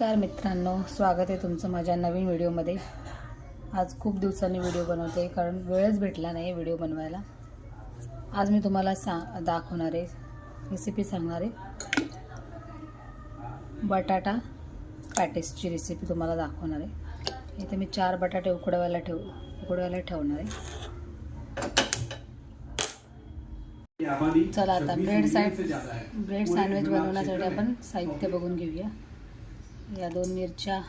नमस्कार मित्रांनो स्वागत आहे तुमचं माझ्या नवीन व्हिडिओमध्ये. आज खूप दिवसांनी व्हिडिओ बनवते कारण वेळच भेटला नाही व्हिडिओ बनवायला. आज मी तुम्हाला सा दाखवणार आहे रेसिपी सांगणार आहे. बटाटा पॅटिसची रेसिपी तुम्हाला दाखवणार आहे. इथे मी चार बटाटे उकडवायला ठेव उकडवायला ठेवणार आहे. चला आता ब्रेड सँड ब्रेड सँडविच बनवण्यासाठी आपण साहित्य बघून घेऊया. या दोन मिरच्या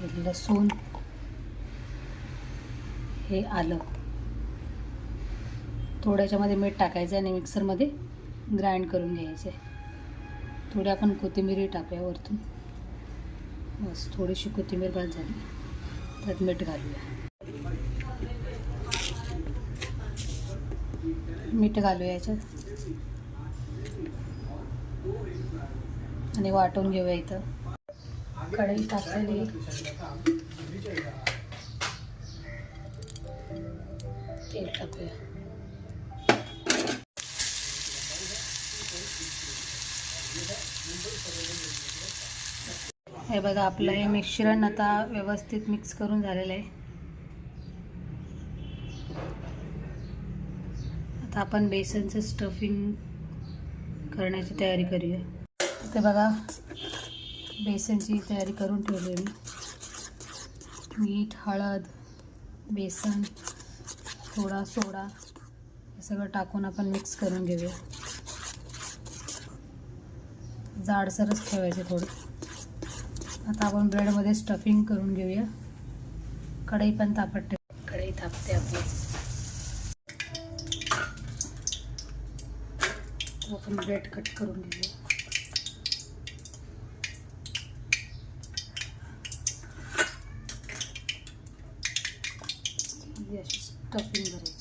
हे लसूण हे आलं. थोड्याच्यामध्ये मीठ टाकायचं आणि मिक्सरमध्ये ग्राइंड करून घ्यायचे. थोडी आपण कोथिंबीरही टाकूया वरतून. बस थोडीशी कोथिंबीर बाद झाली. त्यात मीठ घालूया. मीठ घालूया याच्यात. आणि वाटून घेऊया इथं. कढई टाकलेली. तेल टाकूया. हे बघा आपलं हे मिश्रण आता व्यवस्थित मिक्स करून झालेलं आहे. आता आपण बेसनचं स्टफिंग करण्याची तयारी करूया. ते बघा बेसनची तयारी करून ठेवली मी. मीठ हळद बेसन थोडा सोडा हे सगळं टाकून आपण मिक्स करून घेऊया. जाडसरच ठेवायचे थोडं. आता आपण ब्रेडमध्ये स्टफिंग करून घेऊया. कढई पण तापत ठेव. कढई तापते आपली. तो आपण ब्रेड कट करून घेऊया अशी स्टफिंग भरायची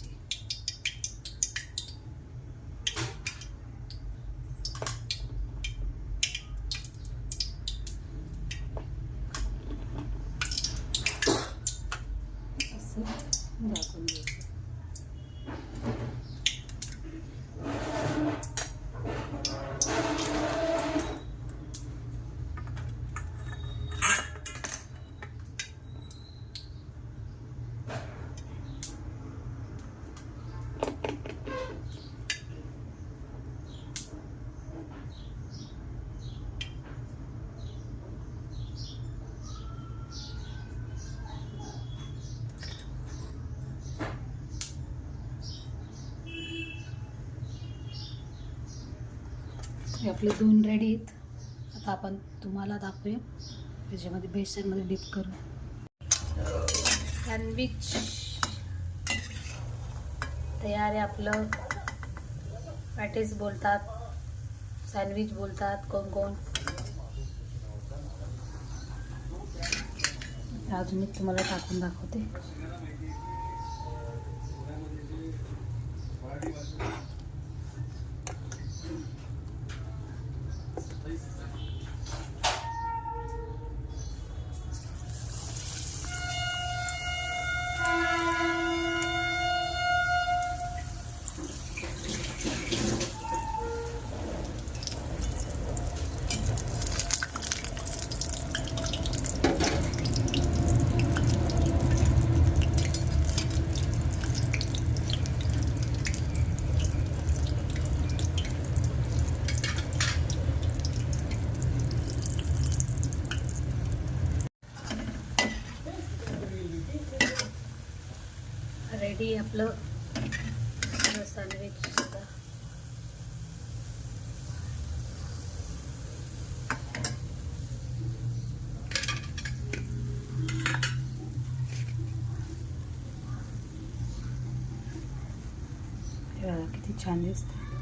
हे आपले दोन रेडी आहेत. आता आपण तुम्हाला दाखवूया. त्याच्यामध्ये बेसनमध्ये डिप करू सँडविच तयार आहे आपलं. पॅटीस बोलतात. सँडविच बोलतात. कोण कोण? अजून एक तुम्हाला टाकून दाखवते. रेडी आपलं सँडविच सुद्धा. किती छान दिसतं